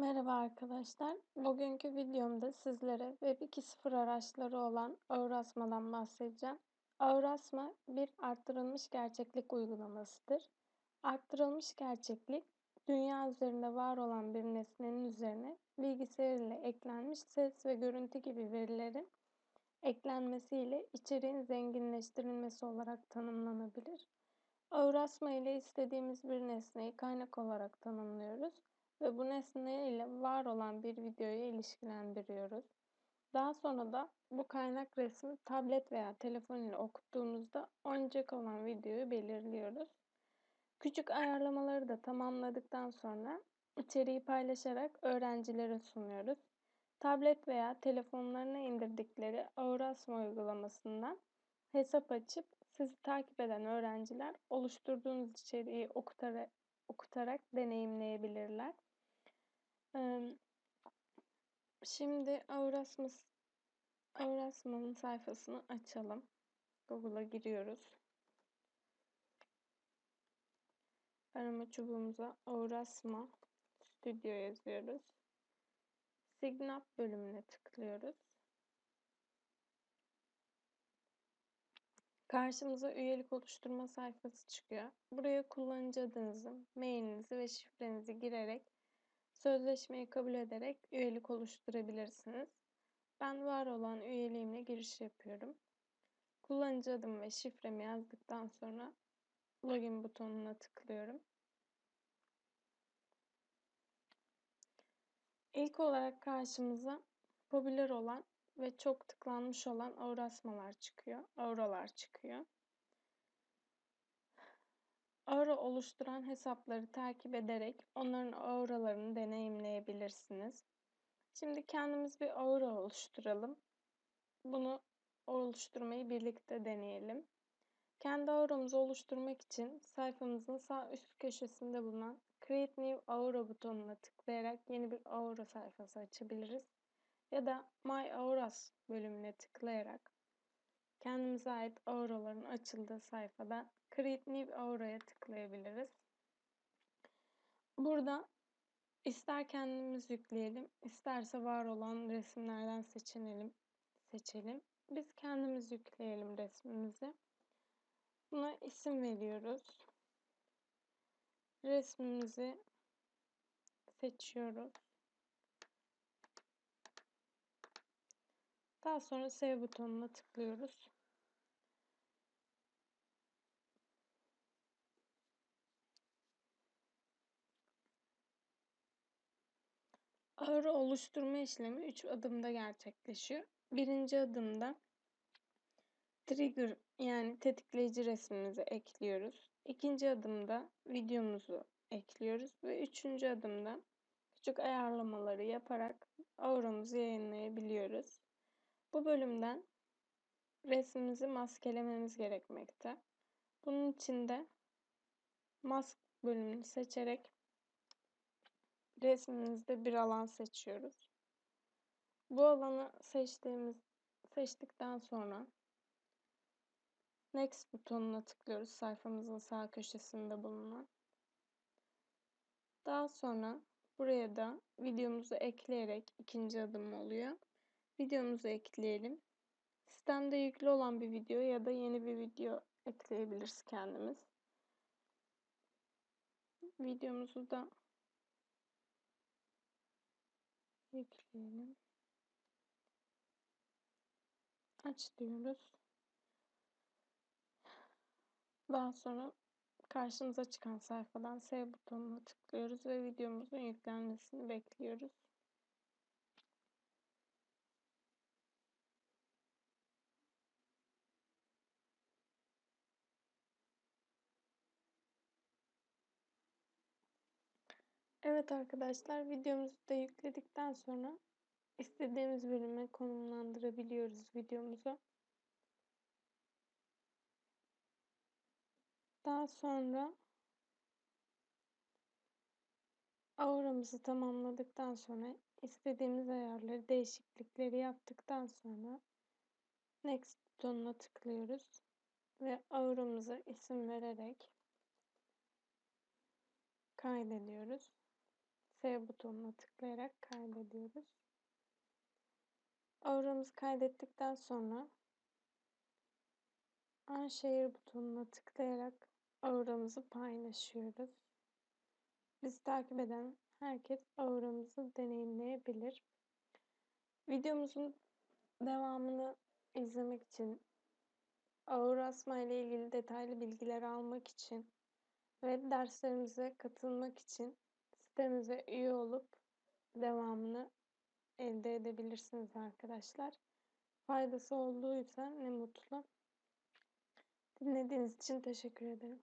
Merhaba arkadaşlar. Bugünkü videomda sizlere Web 2.0 araçları olan Aurasma'dan bahsedeceğim. Aurasma bir arttırılmış gerçeklik uygulamasıdır. Arttırılmış gerçeklik, dünya üzerinde var olan bir nesnenin üzerine bilgisayar ile eklenmiş ses ve görüntü gibi verilerin eklenmesiyle içeriğin zenginleştirilmesi olarak tanımlanabilir. Aurasma ile istediğimiz bir nesneyi kaynak olarak tanımlıyoruz ve bu nesne ile var olan bir videoyu ilişkilendiriyoruz. Daha sonra da bu kaynak resmi tablet veya telefon ile okuttuğumuzda oynayacak olan videoyu belirliyoruz. Küçük ayarlamaları da tamamladıktan sonra içeriği paylaşarak öğrencilere sunuyoruz. Tablet veya telefonlarına indirdikleri Aurasma uygulamasından hesap açıp sizi takip eden öğrenciler oluşturduğunuz içeriği okutarak, okutarak deneyimleyebilirler. Şimdi Aurasmus Aurasma'nın sayfasını açalım. Google'a giriyoruz. Arama çubuğumuza Aurasma Studio yazıyoruz. Signap bölümüne tıklıyoruz. Karşımıza üyelik oluşturma sayfası çıkıyor. Buraya kullanıcı adınızı, mailinizi ve şifrenizi girerek sözleşmeyi kabul ederek üyelik oluşturabilirsiniz. Ben var olan üyeliğimle giriş yapıyorum. Kullanıcı adım ve şifremi yazdıktan sonra login butonuna tıklıyorum. İlk olarak karşımıza popüler olan ve çok tıklanmış olan aurasmalar çıkıyor. Auralar çıkıyor. Aura oluşturan hesapları takip ederek onların auralarını deneyimleyebilirsiniz. Şimdi kendimiz bir aura oluşturalım. Bunu oluşturmayı birlikte deneyelim. Kendi auramızı oluşturmak için sayfamızın sağ üst köşesinde bulunan Create New Aura butonuna tıklayarak yeni bir aura sayfası açabiliriz. Ya da My Auras bölümüne tıklayarak kendimize ait auraların açıldığı sayfada Create New Aura'ya tıklayabiliriz. Burada ister kendimiz yükleyelim, isterse var olan resimlerden seçenelim, seçelim. Biz kendimiz yükleyelim resmimizi. Buna isim veriyoruz. Resmimizi seçiyoruz. Daha sonra Save butonuna tıklıyoruz. Aura oluşturma işlemi 3 adımda gerçekleşiyor. Birinci adımda trigger yani tetikleyici resmimizi ekliyoruz. İkinci adımda videomuzu ekliyoruz ve üçüncü adımda küçük ayarlamaları yaparak auramızı yayınlayabiliyoruz. Bu bölümden resmimizi maskelememiz gerekmekte. Bunun için de mask bölümünü seçerek resmimizde bir alan seçiyoruz. Bu alanı seçtiğimiz seçtikten sonra Next butonuna tıklıyoruz sayfamızın sağ köşesinde bulunan. Daha sonra buraya da videomuzu ekleyerek ikinci adım oluyor. Videomuzu ekleyelim. Sistemde yüklü olan bir video ya da yeni bir video ekleyebiliriz kendimiz. Videomuzu da ekleyelim. Aç diyoruz. Daha sonra karşımıza çıkan sayfadan Save butonuna tıklıyoruz ve videomuzun yüklenmesini bekliyoruz. Evet arkadaşlar videomuzu da yükledikten sonra istediğimiz bölüme konumlandırabiliyoruz videomuzu. Daha sonra auramızı tamamladıktan sonra istediğimiz ayarları, değişiklikleri yaptıktan sonra Next butonuna tıklıyoruz ve auramıza isim vererek kaydediyoruz. Save butonuna tıklayarak kaydediyoruz. Auramızı kaydettikten sonra Unshare butonuna tıklayarak auramızı paylaşıyoruz. Bizi takip eden herkes auramızı deneyimleyebilir. Videomuzun devamını izlemek için, Aurasma ile ilgili detaylı bilgiler almak için ve derslerimize katılmak için sitemize üye olup devamını elde edebilirsiniz arkadaşlar. Faydası olduysa ne mutlu. Dinlediğiniz için teşekkür ederim.